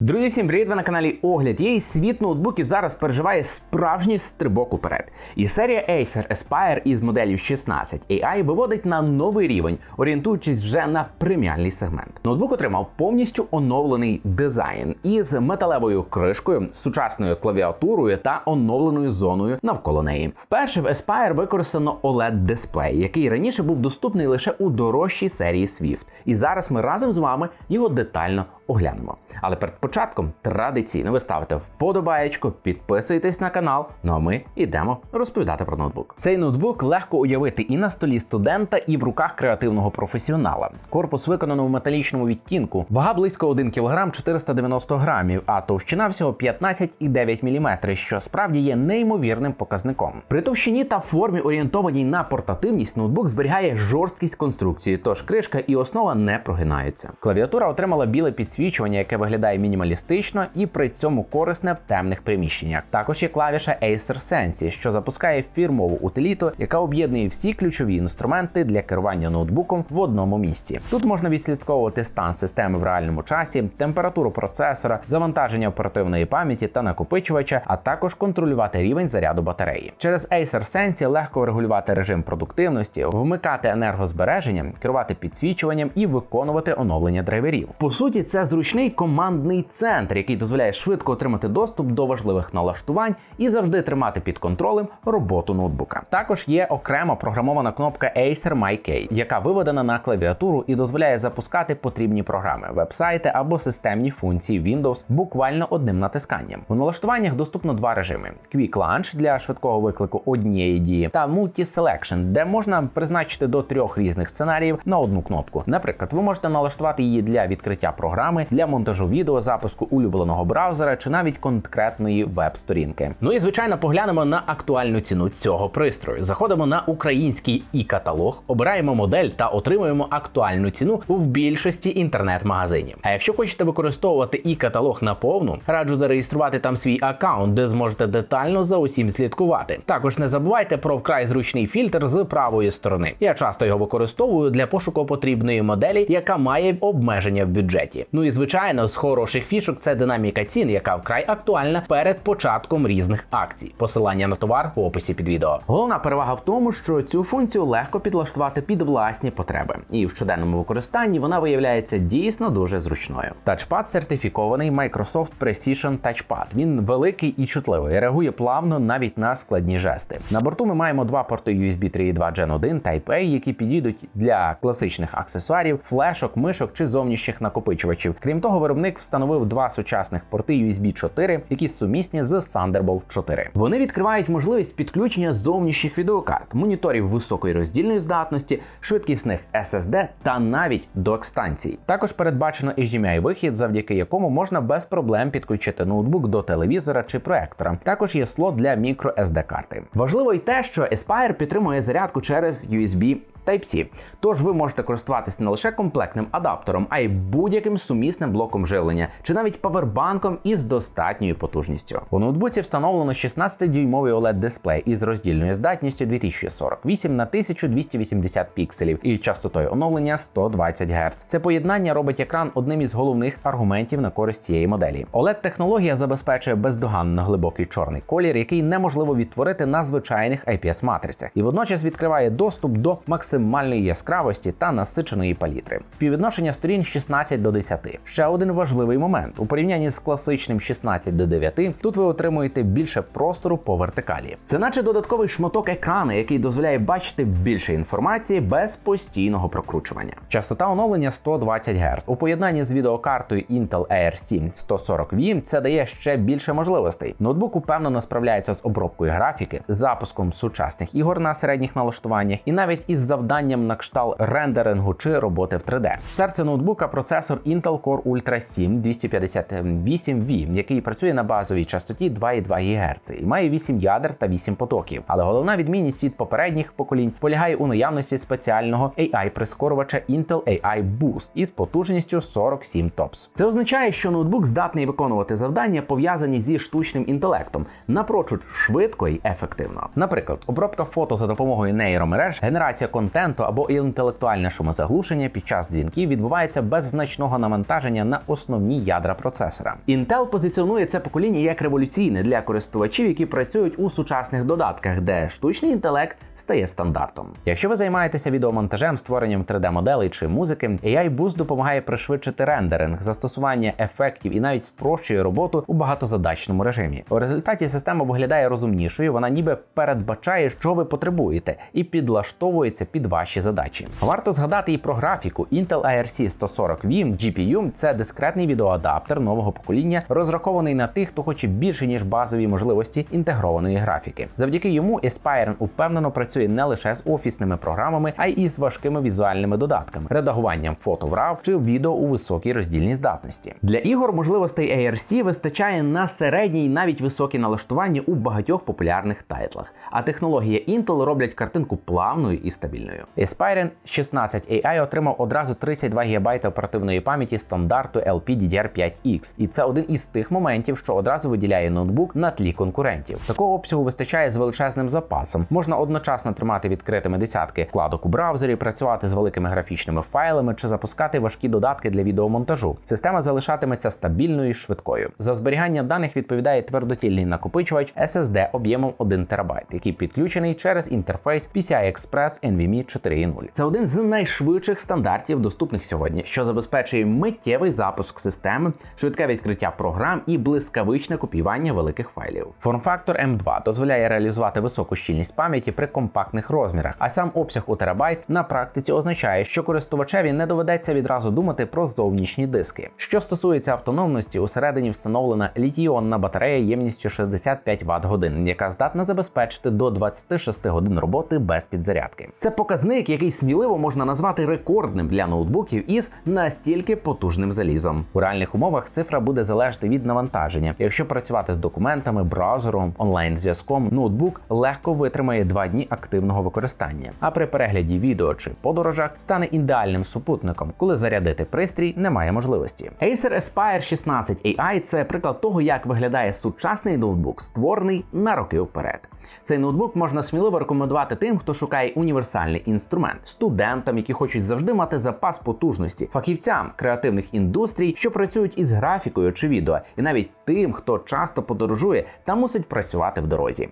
Друзі, всім привіт! Ви на каналі Огляд. Є світ ноутбуків зараз переживає справжній стрибок уперед. І серія Acer Aspire із моделлю 16 AI виводить на новий рівень, орієнтуючись вже на преміальний сегмент. Ноутбук отримав повністю оновлений дизайн із металевою кришкою, сучасною клавіатурою та оновленою зоною навколо неї. Вперше в Aspire використано oled дисплей, який раніше був доступний лише у дорожчій серії Swift. І зараз ми разом з вами його детально оглянемо. Але перед початком традиційно ви ставите вподобаєчку, підписуєтесь на канал. Ну а ми йдемо розповідати про ноутбук. Цей ноутбук легко уявити і на столі студента, і в руках креативного професіонала. Корпус виконано в металічному відтінку, вага близько 1 кг 490 грамів, а товщина всього 15,9 мм, що справді є неймовірним показником. При товщині та формі орієнтованій на портативність, ноутбук зберігає жорсткість конструкції, тож кришка і основа не прогинаються. Клавіатура отримала біле підсвічування, яке виглядає мінімалістично і при цьому корисне в темних приміщеннях. Також є клавіша Acer Sensi, що запускає фірмову утиліту, яка об'єднує всі ключові інструменти для керування ноутбуком в одному місці. Тут можна відслідковувати стан системи в реальному часі, температуру процесора, завантаження оперативної пам'яті та накопичувача, а також контролювати рівень заряду батареї. Через Acer Sensi легко регулювати режим продуктивності, вмикати енергозбереження, керувати підсвічуванням і виконувати оновлення драйверів. По суті, це зручний командний центр, який дозволяє швидко отримати доступ до важливих налаштувань і завжди тримати під контролем роботу ноутбука. Також є окрема програмована кнопка Acer MyKey, яка виведена на клавіатуру і дозволяє запускати потрібні програми, вебсайти або системні функції Windows буквально одним натисканням. У налаштуваннях доступно два режими: Quick Launch для швидкого виклику однієї дії та Multi-Selection, де можна призначити до трьох різних сценаріїв на одну кнопку. Наприклад, ви можете налаштувати її для відкриття програми, для монтажу відео, запуску улюбленого браузера чи навіть конкретної веб-сторінки. Ну і звичайно, поглянемо на актуальну ціну цього пристрою. Заходимо на український і-каталог, обираємо модель та отримуємо актуальну ціну в більшості інтернет-магазинів. А якщо хочете використовувати і-каталог наповну, раджу зареєструвати там свій аккаунт, де зможете детально за усім слідкувати. Також не забувайте про вкрай зручний фільтр з правої сторони. Я часто його використовую для пошуку потрібної моделі, яка має обмеження в бюджеті. Ну і звичайно, з хороших фішок це динаміка цін, яка вкрай актуальна перед початком різних акцій. Посилання на товар в описі під відео. Головна перевага в тому, що цю функцію легко підлаштувати під власні потреби, і в щоденному використанні вона виявляється дійсно дуже зручною. Тачпад сертифікований Microsoft Precision Touchpad. Він великий і чутливий, реагує плавно навіть на складні жести. На борту ми маємо два порти USB 3.2 Gen 1 Type-A, які підійдуть для класичних аксесуарів, флешок, мишок чи зовнішніх накопичувачів. Крім того, виробник встановив два сучасних порти USB 4, які сумісні з Thunderbolt 4. Вони відкривають можливість підключення зовнішніх відеокарт, моніторів високої роздільної здатності, швидкісних SSD та навіть док-станцій. Також передбачено HDMI вихід, завдяки якому можна без проблем підключити ноутбук до телевізора чи проектора. Також є слот для мікро SD карти. Важливо й те, що Aspire підтримує зарядку через USB Type-C. Тож ви можете користуватися не лише комплектним адаптером, а й будь-яким сумісним блоком живлення, чи навіть павербанком із достатньою потужністю. У ноутбуці встановлено 16-дюймовий oled дисплей із роздільною здатністю 2048 на 1280 пікселів і частотою оновлення 120 Гц. Це поєднання робить екран одним із головних аргументів на користь цієї моделі. oled технологія забезпечує бездоганно глибокий чорний колір, який неможливо відтворити на звичайних IPS матрицях, і водночас відкриває доступ до максимальної яскравості та насиченої палітри. Співвідношення сторін 16 до 10. Ще один важливий момент у порівнянні з класичним 16 до 9, Тут ви отримуєте більше простору по вертикалі. Це наче додатковий шматок екрану, який дозволяє бачити більше інформації без постійного прокручування. Частота оновлення 120 Гц. У поєднанні з відеокартою Intel ARC 140V це дає ще більше можливостей. Ноутбук упевнено справляється з обробкою графіки, запуском сучасних ігор на середніх налаштуваннях і навіть із завданням на кшталт рендерингу чи роботи в 3D. Серце ноутбука процесор Intel Core Ultra 7 258V, який працює на базовій частоті 2,2 ГГц і має 8 ядер та 8 потоків. Але головна відмінність від попередніх поколінь полягає у наявності спеціального AI-прискорювача Intel AI Boost із потужністю 47 TOPS. Це означає, що ноутбук здатний виконувати завдання, пов'язані зі штучним інтелектом, напрочуд швидко і ефективно. Наприклад, обробка фото за допомогою нейромереж, генерація контенту контенту або інтелектуальне шумозаглушення під час дзвінків відбувається без значного навантаження на основні ядра процесора. Intel позиціонує це покоління як революційне для користувачів, які працюють у сучасних додатках, де штучний інтелект стає стандартом. Якщо ви займаєтеся відеомонтажем, створенням 3D-моделей чи музики, AI Boost допомагає пришвидшити рендеринг, застосування ефектів і навіть спрощує роботу у багатозадачному режимі. У результаті система виглядає розумнішою, вона ніби передбачає, що ви потребуєте, і підлаштовується під ваші задачі. Варто згадати і про графіку. Intel IRC 140 v GPU – це дискретний відеоадаптер нового покоління, розрахований на тих, хто хоче більше ніж базові можливості інтегрованої графіки. Завдяки йому Aspire упевнено працює не лише з офісними програмами, а й із важкими візуальними додатками, редагуванням фото в RAW чи відео у високій роздільній здатності. Для ігор можливостей ARC вистачає на середні і навіть високі налаштування у багатьох популярних тайтлах. А технологія Intel роблять картинку плавною і стабільною. Aspire 16 AI отримав одразу 32 ГБ оперативної пам'яті стандарту LPDDR5X, і це один із тих моментів, що одразу виділяє ноутбук на тлі конкурентів. Такого обсягу вистачає з величезним запасом. Можна одночасно тримати відкритими десятки вкладок у браузері, працювати з великими графічними файлами чи запускати важкі додатки для відеомонтажу. Система залишатиметься стабільною і швидкою. За зберігання даних відповідає твердотільний накопичувач SSD об'ємом 1 ТБ, який підключений через інтерфейс PCI Express NVMe 4.0. Це один з найшвидших стандартів, доступних сьогодні, що забезпечує миттєвий запуск системи, швидке відкриття програм і блискавичне копіювання великих файлів. Форм-фактор M2 дозволяє реалізувати високу щільність пам'яті при компактних розмірах, а сам обсяг у терабайт на практиці означає, що користувачеві не доведеться відразу думати про зовнішні диски. Що стосується автономності, усередині встановлена літій-іонна батарея ємністю 65 Вт годин, яка здатна забезпечити до 26 годин роботи без підзарядки. Це показник, який сміливо можна назвати рекордним для ноутбуків із настільки потужним залізом. У реальних умовах цифра буде залежати від навантаження. Якщо працювати з документами, браузером, онлайн-зв'язком, ноутбук легко витримає два дні активного використання. А при перегляді відео чи подорожах стане ідеальним супутником, коли зарядити пристрій немає можливості. Acer Aspire 16 AI – це приклад того, як виглядає сучасний ноутбук, створений на роки вперед. Цей ноутбук можна сміливо рекомендувати тим, хто шукає універсальний інструмент, студентам, які хочуть завжди мати запас потужності, фахівцям креативних індустрій, що працюють із графікою чи відео, і навіть тим, хто часто подорожує та мусить працювати в дорозі.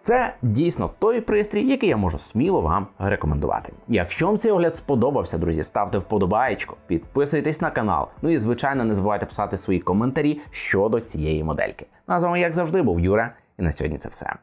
Це дійсно той пристрій, який я можу сміло вам рекомендувати. Якщо вам цей огляд сподобався, друзі, ставте вподобаєчку, підписуйтесь на канал. Ну і звичайно, не забувайте писати свої коментарі щодо цієї модельки. Ну, а з вами, як завжди, був Юра, і на сьогодні це все.